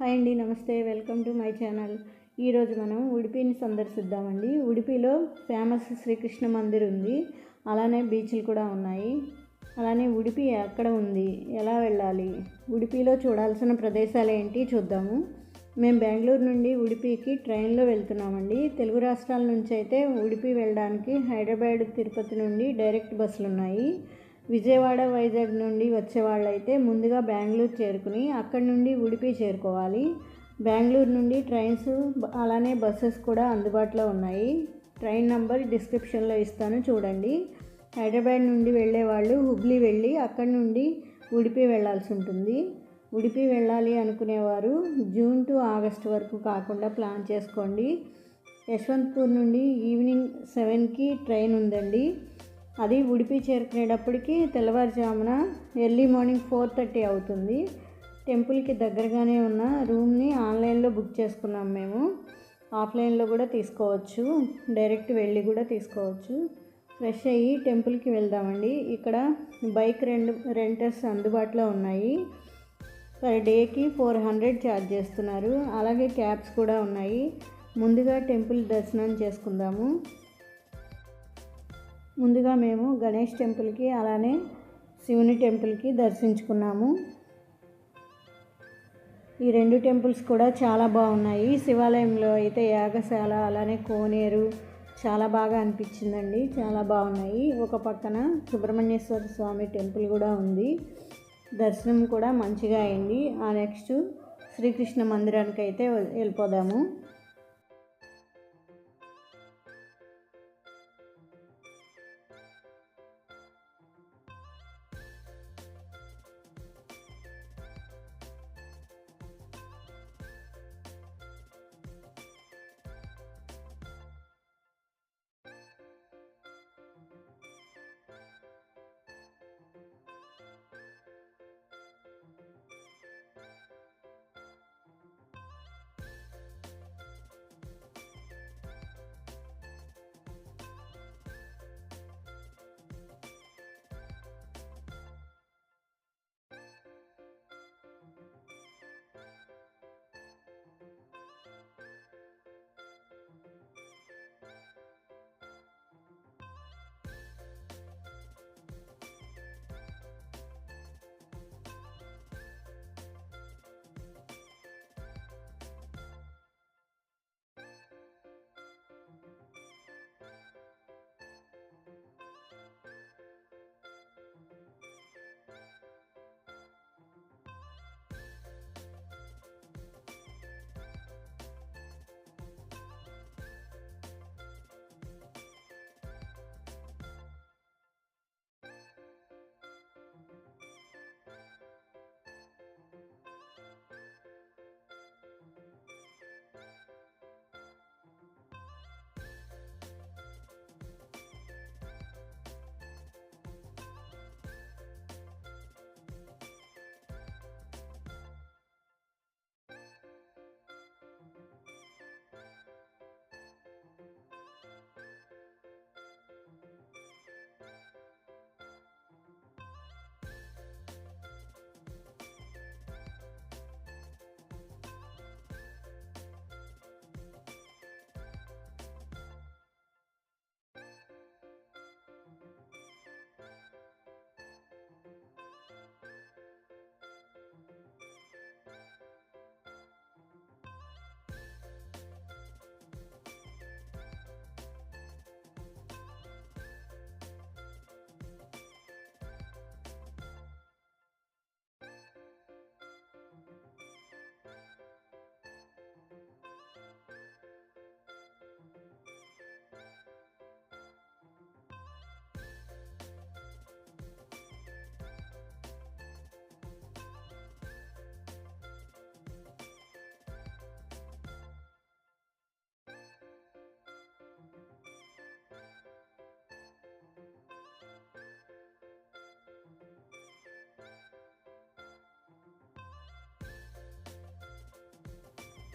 Hi అండి నమస్తే. Welcome to my channel. ఈరోజు మనం ఉడిపిని సందర్శిద్దామండి. ఉడిపిలో ఫేమస్ శ్రీకృష్ణ మందిర్ ఉంది. అలానే బీచ్లు కూడా ఉన్నాయి. అలానే ఉడిపి ఎక్కడ ఉంది? ఎలా వెళ్ళాలి? ఉడిపిలో చూడాల్సిన ప్రదేశాలు ఏంటి చూద్దాము. మేము బెంగళూరు నుండి ఉడిపికి ట్రైన్లో వెళ్తున్నామండి. తెలుగు రాష్ట్రాల నుంచి అయితే ఉడిపి వెళ్ళడానికి హైదరాబాద్ తిరుపతి నుండి డైరెక్ట్ బస్సులు ఉన్నాయి విజయవాడ వైజాగ్ నుండి వచ్చే వాళ్ళైతే ముందుగా బెంగళూరు చేరుకుని అక్కడి నుండి ఉడిపి చేరుకోవాలి. బెంగళూరు నుండి ట్రైన్స్ అలానే బస్సెస్ కూడా అందుబాటులో ఉన్నాయి. ట్రైన్ నంబర్ డిస్క్రిప్షన్లో ఇస్తాను చూడండి. హైదరాబాద్ నుండి వెళ్ళే వాళ్ళు హుబ్లీ వెళ్ళి అక్కడి నుండి ఉడిపి వెళ్ళాల్సి ఉంటుంది. ఉడిపి వెళ్ళాలి అనుకునేవారు జూన్ టు ఆగస్ట్ వరకు కాకుండా ప్లాన్ చేసుకోండి. యశ్వంత్పూర్ నుండి ఈవినింగ్ సెవెన్కి ట్రైన్ ఉందండి. అది ఉడిపి చేరుకునేటప్పటికి తెల్లవారుజామున ఎర్లీ మార్నింగ్ ఫోర్ థర్టీ అవుతుంది. టెంపుల్కి దగ్గరగానే ఉన్న రూమ్ని ఆన్లైన్లో బుక్ చేసుకున్నాం మేము. ఆఫ్లైన్లో కూడా తీసుకోవచ్చు. డైరెక్ట్ వెళ్ళి కూడా తీసుకోవచ్చు. ఫ్రెష్ అయ్యి టెంపుల్కి వెళ్దామండి. ఇక్కడ బైక్ రెండు రెంటర్స్ అందుబాటులో ఉన్నాయి. పర్ డేకి ఫోర్ హండ్రెడ్ ఛార్జ్ చేస్తున్నారు. అలాగే క్యాబ్స్ కూడా ఉన్నాయి. ముందుగా టెంపుల్ దర్శనం చేసుకుందాము. ముందుగా మేము గణేష్ టెంపుల్కి అలానే శివుని టెంపుల్కి దర్శించుకున్నాము. ఈ రెండు టెంపుల్స్ కూడా చాలా బాగున్నాయి. శివాలయంలో అయితే యాగశాల అలానే కోనేరు చాలా బాగా అనిపించిందండి. చాలా బాగున్నాయి. ఒక పక్కన సుబ్రహ్మణ్యేశ్వర స్వామి టెంపుల్ కూడా ఉంది. దర్శనం కూడా మంచిగా అయింది. ఆ నెక్స్ట్ శ్రీకృష్ణ మందిరానికి అయితే వెళ్ళిపోదాము.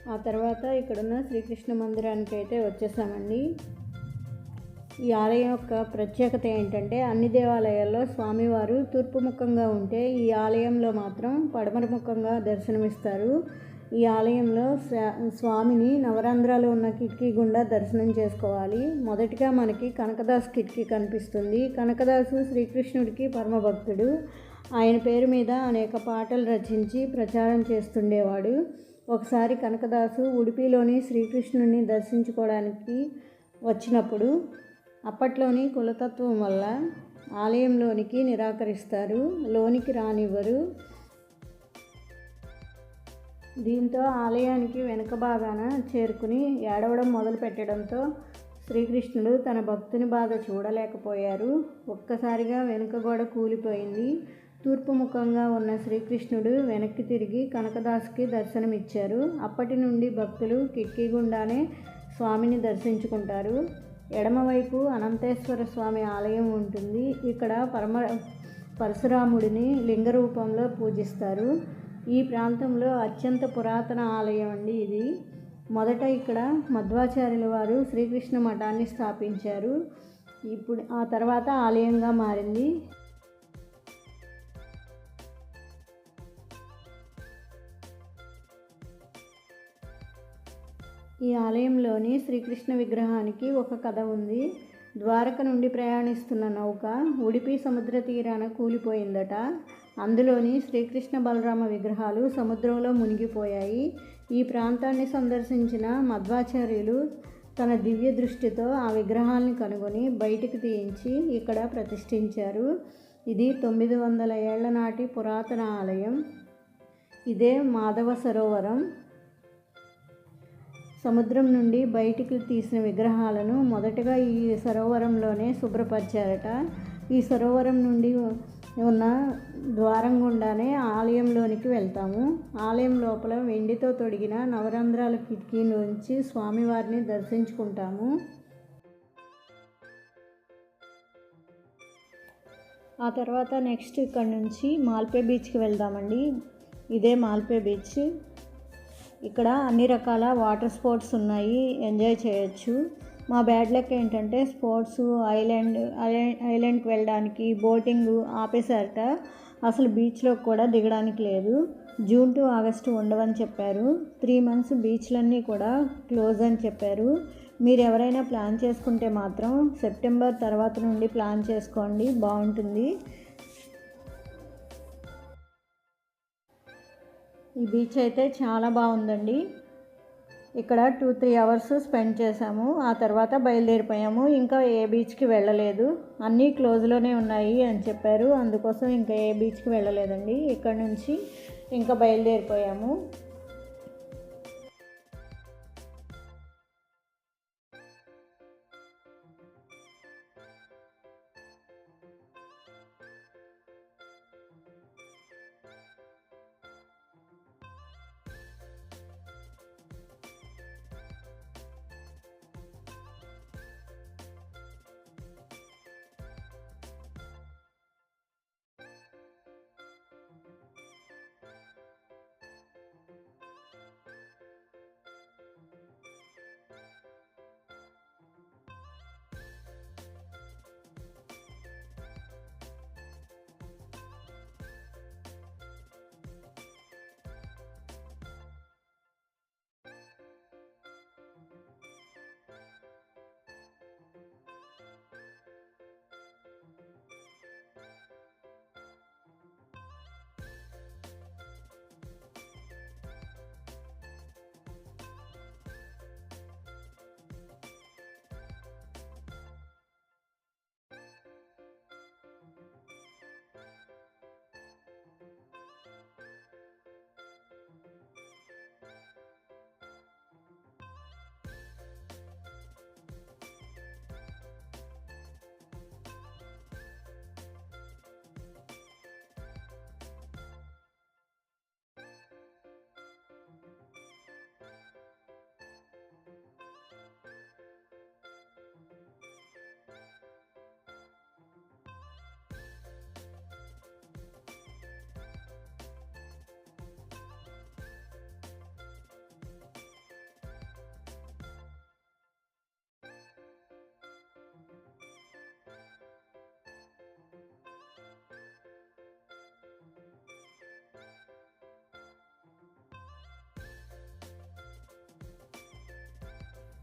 ఆ తర్వాత ఇక్కడున్న శ్రీకృష్ణ మందిరానికి అయితే వచ్చేసామండి. ఈ ఆలయం యొక్క ప్రత్యేకత ఏంటంటే అన్ని దేవాలయాల్లో స్వామివారు తూర్పు ముఖంగా ఉంటే ఈ ఆలయంలో మాత్రం పడమర ముఖంగా దర్శనమిస్తారు. ఈ ఆలయంలో స్వా- స్వామిని నవరంధ్రాలు ఉన్న కిటికీ గుండా దర్శనం చేసుకోవాలి. మొదటిగా మనకి కనకదాస్ కిటికీ కనిపిస్తుంది. కనకదాసు శ్రీకృష్ణుడికి పరమభక్తుడు. ఆయన పేరు మీద అనేక పాటలు రచించి ప్రచారం చేస్తుండేవాడు. ఒకసారి కనకదాసు ఉడిపిలోని శ్రీకృష్ణుని దర్శించుకోవడానికి వచ్చినప్పుడు అప్పట్లోని కులతత్వం వల్ల ఆలయంలోనికి నిరాకరిస్తారు. లోనికి రానివ్వరు. దీంతో ఆలయానికి వెనుక భాగాన చేరుకుని ఏడవడం మొదలు పెట్టడంతో శ్రీకృష్ణుడు తన భక్తుని బాధ చూడలేకపోయారు. ఒక్కసారిగా వెనుక గోడ కూలిపోయింది. తూర్పు ముఖంగా ఉన్న శ్రీకృష్ణుడు వెనక్కి తిరిగి కనకదాస్కి దర్శనమిచ్చారు. అప్పటి నుండి భక్తులు కిటికీ గుండానే స్వామిని దర్శించుకుంటారు. ఎడమవైపు అనంతేశ్వర స్వామి ఆలయం ఉంటుంది. ఇక్కడ పరమ పరశురాముడిని లింగ రూపంలో పూజిస్తారు. ఈ ప్రాంతంలో అత్యంత పురాతన ఆలయం అండి ఇది. మొదట ఇక్కడ మధ్వాచార్యుల వారు శ్రీకృష్ణ మఠాన్ని స్థాపించారు. ఇప్పుడు ఆ తర్వాత ఆలయంగా మారింది. ఈ ఆలయంలోని శ్రీకృష్ణ విగ్రహానికి ఒక కథ ఉంది. ద్వారక నుండి ప్రయాణిస్తున్న నౌక ఉడిపి సముద్ర తీరాన కూలిపోయిందట. అందులోని శ్రీకృష్ణ బలరామ విగ్రహాలు సముద్రంలో మునిగిపోయాయి. ఈ ప్రాంతాన్ని సందర్శించిన మధ్వాచార్యులు తన దివ్య దృష్టితో ఆ విగ్రహాల్ని కనుగొని బయటికి తీయించి ఇక్కడ ప్రతిష్ఠించారు. ఇది తొమ్మిది వందల ఏళ్ళ నాటి పురాతన ఆలయం. ఇదే మాధవ సరోవరం. సముద్రం నుండి బయటికి తీసిన విగ్రహాలను మొదటగా ఈ సరోవరంలోనే శుభ్రపరిచారట. ఈ సరోవరం నుండి ఉన్న ద్వారం గుండానే ఆలయంలోనికి వెళ్తాము. ఆలయం లోపల వెండితో తొడిగిన నవరంధ్రాల కిటికీ నుంచి స్వామివారిని దర్శించుకుంటాము. ఆ తర్వాత నెక్స్ట్ ఇక్కడ నుంచి మాల్పే బీచ్కి వెళ్దామండి. ఇదే మాల్పే బీచ్. ఇక్కడ అన్ని రకాల వాటర్ స్పోర్ట్స్ ఉన్నాయి. ఎంజాయ్ చేయొచ్చు. మా బ్యాడ్ లక్ ఏంటంటే స్పోర్ట్స్ ఐలాండ్ ఐలాండ్కి వెళ్ళడానికి బోటింగ్ ఆపేశారట. అసలు బీచ్లో కూడా దిగడానికి లేదు. జూన్ టు ఆగస్టు ఉండవని చెప్పారు. త్రీ మంత్స్ బీచ్లన్నీ కూడా క్లోజ్ అని చెప్పారు. మీరు ఎవరైనా ప్లాన్ చేసుకుంటే మాత్రం సెప్టెంబర్ తర్వాత నుండి ప్లాన్ చేసుకోండి. బాగుంటుంది. ఈ బీచ్ అయితే చాలా బాగుందండి. ఇక్కడ టూ త్రీ అవర్స్ స్పెండ్ చేసాము ఆ తర్వాత బయలుదేరిపోయాము. ఇంకా ఏ బీచ్కి వెళ్ళలేదు. అన్నీ క్లోజ్లోనే ఉన్నాయి అని చెప్పారు. అందుకోసం ఇంకా ఏ బీచ్కి వెళ్ళలేదండి. ఇక్కడ నుంచి ఇంకా బయలుదేరిపోయాము.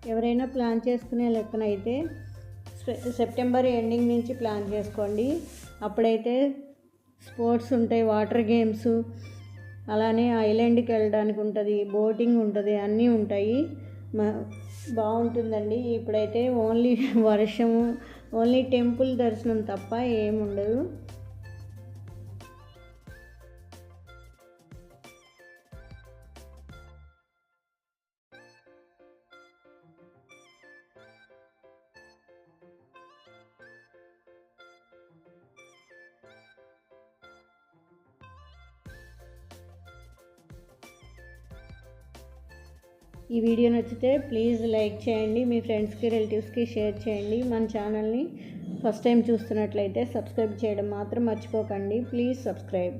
ఎవరైనా ప్లాన్ చేసుకునే లెక్కనైతే సె- సెప్టెంబర్ ఎండింగ్ నుంచి ప్లాన్ చేసుకోండి. అప్పుడైతే స్పోర్ట్స్ ఉంటాయి వాటర్ గేమ్స్ అలానే ఐలాండ్కి వెళ్ళడానికి ఉంటుంది బోటింగ్ ఉంటుంది అన్నీ ఉంటాయి. బాగుంటుందండి. ఇప్పుడైతే ఓన్లీ వర్షము ఓన్లీ టెంపుల్ దర్శనం తప్ప ఏముండదు. ఈ వీడియో నచ్చితే ప్లీజ్ లైక్ చేయండి మీ ఫ్రెండ్స్కి రిలేటివ్స్కి షేర్ చేయండి. మన ఛానల్ని ఫస్ట్ టైం చూస్తున్నట్లయితే సబ్స్క్రైబ్ చేయడం మాత్రం మర్చిపోకండి. Please subscribe.